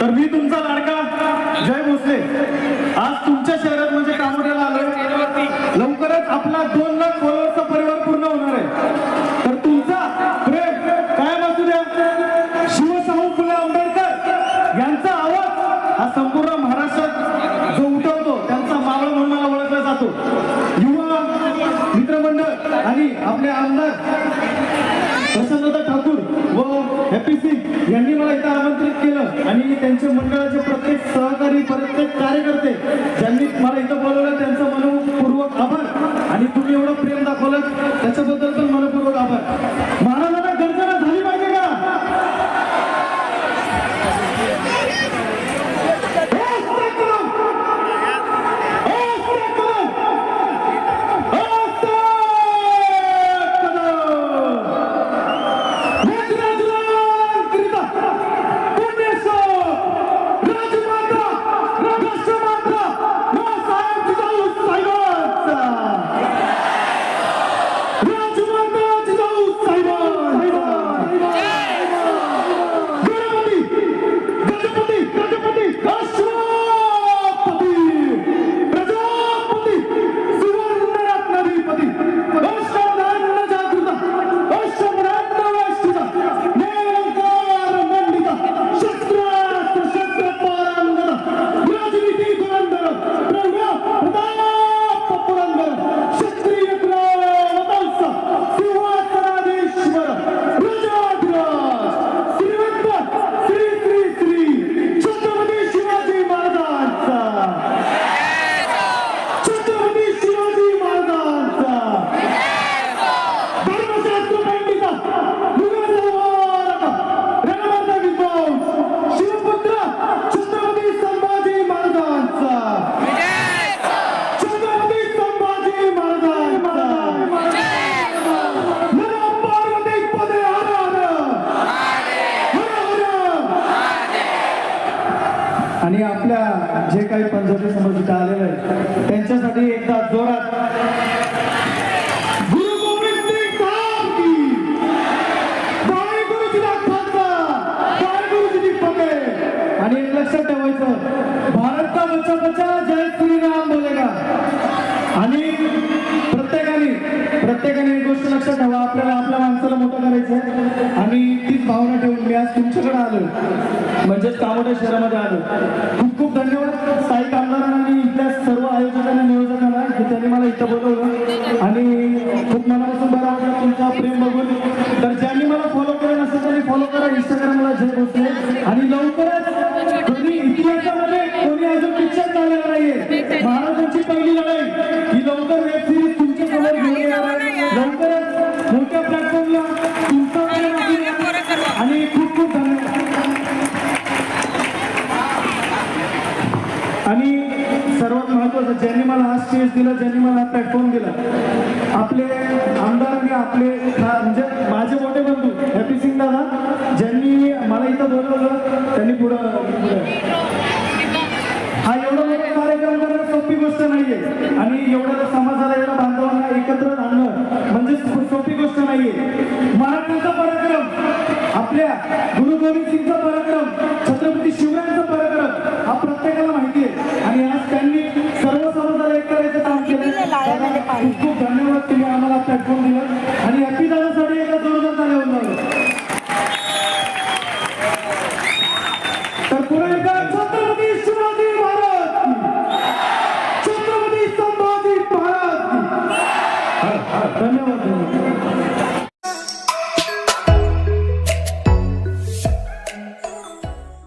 तर मी तुमचा लाडका. जय भोसले. आज तुमच्या शहरात म्हणजे कामोड्याला आलोय. लवकरच आपला दोन लाख फॉलोअरचा परिवार पूर्ण होणार आहे. तर तुमचा प्रेम कायम असू द्या. शिवशाहू फुले आंबेडकर यांचा आवाज हा संपूर्ण महाराष्ट्रात जो उठवतो त्यांचा मावळ म्हणून ओळखला जातो. युवा मित्रमंडळ आणि आपले आमदार वसंतदादा ठाकूर व हॅपी सिंग यांनी मला इथं आमंत्रित केलं. आणि त्यांच्या मंडळाचे प्रत्येक सहकारी प्रत्येक कार्यकर्ते ज्यांनी मला इथं बोलवलं त्यांचं मनपूर्वक आभार. आणि तुम्ही एवढं प्रेम दाखवलं त्याच्याबद्दल पण मनपूर्वक आभार. आणि आपल्या जे काही पंचायती समाज इथं आलेले आहेत त्यांच्यासाठी एकदा जोरात गुरु गोविंद सिंग साहब की जय आणि एक लक्षात ठेवायचं भारत का बच्चा बच्चा जय श्रीराम बोलेगा. आणि प्रत्येकाने प्रत्येकाने एक गोष्ट लक्षात ठेवा आपल्याला आज तुमच्याकडे आलो म्हणजेच कामोठ्या शहरामध्ये आलो खूप खूप धन्यवाद. साई कामदारांना आणि इथल्या सर्व आयोजकांना नियोजकांना की त्यांनी मला इथं बोलवलं. सर्वात महत्वाचं ज्यांनी मला हा स्टेज दिला ज्यांनी मला हा प्लॅटफॉर्म दिला. आपले आमदार आणि आपले म्हणजे माझे मोठे बंधू हॅपी सिंग दादा ज्यांनी मला इथं बोलवलं त्यांनी पुढं हा एवढा मोठा कार्यक्रम करणं सोपी गोष्ट नाहीये. आणि एवढ्या समाजाला एवढ्या बांधवांना एकत्र आणणं म्हणजे सोपी गोष्ट नाहीये. मराठ्यांचा पराक्रम आपल्या गुरु गोविंद सिंगचा पराक्रम छत्रपती शिवरायांचा पराक्रम हा प्रत्येकाला माहिती केलं दादा, खूप खूप धन्यवाद तुम्ही आम्हाला प्लॅटफॉर्म दिलं. आणि हॅपी दादासाठी एकदा जोरदार झाले होऊन तर पुढे एकदा छत्रपती शिवाजी महाराज छत्रपती संभाजी महाराज धन्यवाद धन्यवाद.